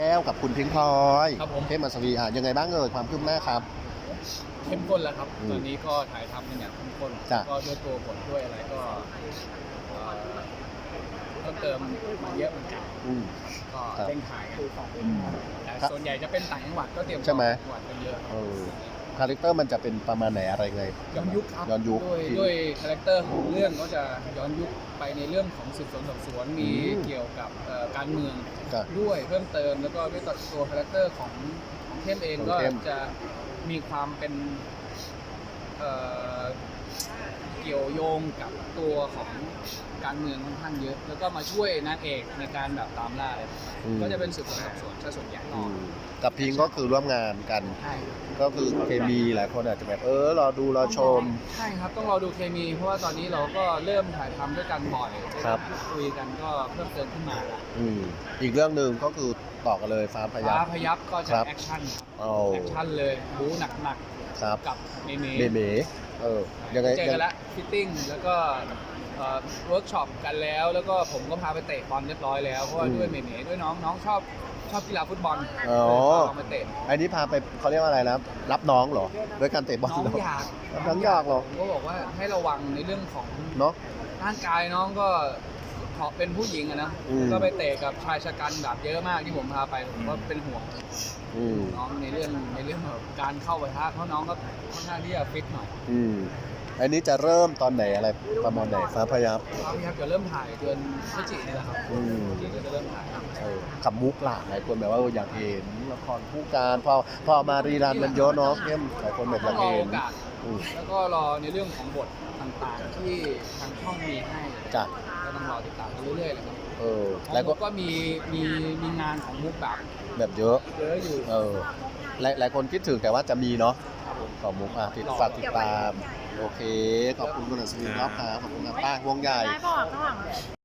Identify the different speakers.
Speaker 1: ก้วกับคุณพิงค์พลอย
Speaker 2: ครับผม
Speaker 1: เทพมัสวีอะยังไงบ้างเอ่ยความคืบหน้าครับ
Speaker 2: เข้มข้นแล้วครับ
Speaker 1: อืม
Speaker 2: ตอนนี้ก็ถ่ายทำกันอย่างเข้มข้น
Speaker 1: จ้ะ
Speaker 2: ก็ด้วยตัวบทด้วยอะไรก็เอ่อเพิ่มเติมมาเยอะเหมือนกัน
Speaker 1: อืม
Speaker 2: ก็
Speaker 1: ครับ
Speaker 2: เร่งถ่ายกันแต่
Speaker 1: ครับ
Speaker 2: ส่วนใหญ่จะเป็นต่างจังหวัดก็เตรียม
Speaker 1: ใช่ไหม
Speaker 2: จังหวัดกันเยอะ
Speaker 1: เออ คาแรคเตอร์มันจะเป็นประมาณไหนอะไรไง
Speaker 2: ย้อนยุคครับ
Speaker 1: ย้อนยุค
Speaker 2: ด้วยด้วยคาแรคเตอร์ของเรื่องก็จะย้อนยุคไปในเรื่องของสืบสวนสอบสวนมี
Speaker 1: อืม
Speaker 2: เกี่ยวกับเอ่อการเมือง
Speaker 1: จ้ะ
Speaker 2: ด้วยเพิ่มเติมแล้วก็ด้วยตัวคาแรคเตอร์ของของเข้มเอง
Speaker 1: ของ
Speaker 2: ก็
Speaker 1: เข้ม
Speaker 2: จะมีความเป็นเอ่อ เกี่ยวโยงกับตัวของการเมืองค่อนข้างเยอะ แล้วก็มาช่วยนางเอกในการแบบตามล่าอะไรต่าง
Speaker 1: อืม
Speaker 2: ๆก็จะเป็นสืบสวนสอบสวนซะส่วนใหญ่
Speaker 1: อืมกับพิงค์ก็คือร่วมงานกัน
Speaker 2: ใช่
Speaker 1: ก็คือเคมีหลายคนอาจจะแบบเออรอดูรอชม
Speaker 2: ใช่ครับต้องรอดูเคมี เพราะว่าตอนนี้เราก็เริ่มถ่ายทำด้วยกันบ่อย
Speaker 1: ครับ
Speaker 2: พูดคุยกันก็เพิ่มเติมขึ้นมาละ
Speaker 1: อืมอีกเรื่องหนึ่งก็คือต่อกันเลยฟ้าพยั
Speaker 2: ฟ้า
Speaker 1: บ
Speaker 2: พยับก็จะ
Speaker 1: ครับ
Speaker 2: แอคชั่นครับ
Speaker 1: เอา
Speaker 2: แอคชั่นเลยบู๊หนัก
Speaker 1: ครับ
Speaker 2: ๆกับเมเม
Speaker 1: เมเม เออยังไง
Speaker 2: เจอ
Speaker 1: ยั
Speaker 2: กั
Speaker 1: ง
Speaker 2: นแล้วฟิตติ้งแล้วก็เวิร์กช็อปกันแล้ว แล้วก็ผมก็พาไปเตะบอลเรียบร้อยแล้วเพราะว่าด้วยเมเมด้วยน้องน้องชอบชอบกีฬาฟุตบอล
Speaker 1: อ๋อ
Speaker 2: เลยพาลองไปเตะ
Speaker 1: อันนี้พาไปเขาเรียกว่าอะไรนะรับน้องเหรอด้วยการเตะบอล
Speaker 2: น้อง
Speaker 1: เหรอ
Speaker 2: อยาก
Speaker 1: น้องอยากเหรอ
Speaker 2: ผมก็บอกว่าให้ระวังในเรื่องของ
Speaker 1: เนาะ
Speaker 2: ร่างกายน้องก็ เขาเป็นผู้หญิงอะนะ
Speaker 1: อืม
Speaker 2: ก็ไปเตะกับชายชะกันแบบเยอะมากที่ผมพาไปผมก็เป็นห่วง
Speaker 1: อืม
Speaker 2: น้องในเรื่องในเรื่องแบบการเข้าไปท้าเพราะน้องก็ค่อนข้างที่จะฟิตหน่อย
Speaker 1: อืมอันนี้จะเริ่มตอนไหนอะไรประมาณไหนฟ้าพยับ
Speaker 2: เราพยายามจะเริ่มถ่ายเดือนพฤศจิกายนนี่แหละครับ
Speaker 1: อืม
Speaker 2: พฤศจิกายนก็จะเริ่มถ่าย
Speaker 1: เออกับมุกหลากหลายคนแบบว่าเอออยากเห็นละครคู่การพอพอมารีรันมันเยอะเนาะเข้มหลายคนแบบอ
Speaker 2: ต้
Speaker 1: ยา
Speaker 2: อกงรอ
Speaker 1: เห็
Speaker 2: โอนกาส
Speaker 1: อืม
Speaker 2: แล้วก็รอในเรื่องของบทต่างๆที่ทางช่องมีให้
Speaker 1: จ้ะ
Speaker 2: ก็ ต้องรอติดตามกันเรื่อยๆเลยครับ
Speaker 1: เออ
Speaker 2: แล้
Speaker 1: แล้วว
Speaker 2: ก็
Speaker 1: ก็
Speaker 2: มีมีมีงานของมุกแบบ
Speaker 1: แบบเยอะ
Speaker 2: เยอะอยู่
Speaker 1: เออ หลายหลายคนคิดถึงแต่ว่าจะมีเนาะ
Speaker 2: ครับผม
Speaker 1: ของมุกอะติดฝากติดตาม โอเค ขอบคุณคุณอัศวินครับครับขอบคุณครับป้าวงใหญ่
Speaker 3: ได้ป่ะข้างหลัง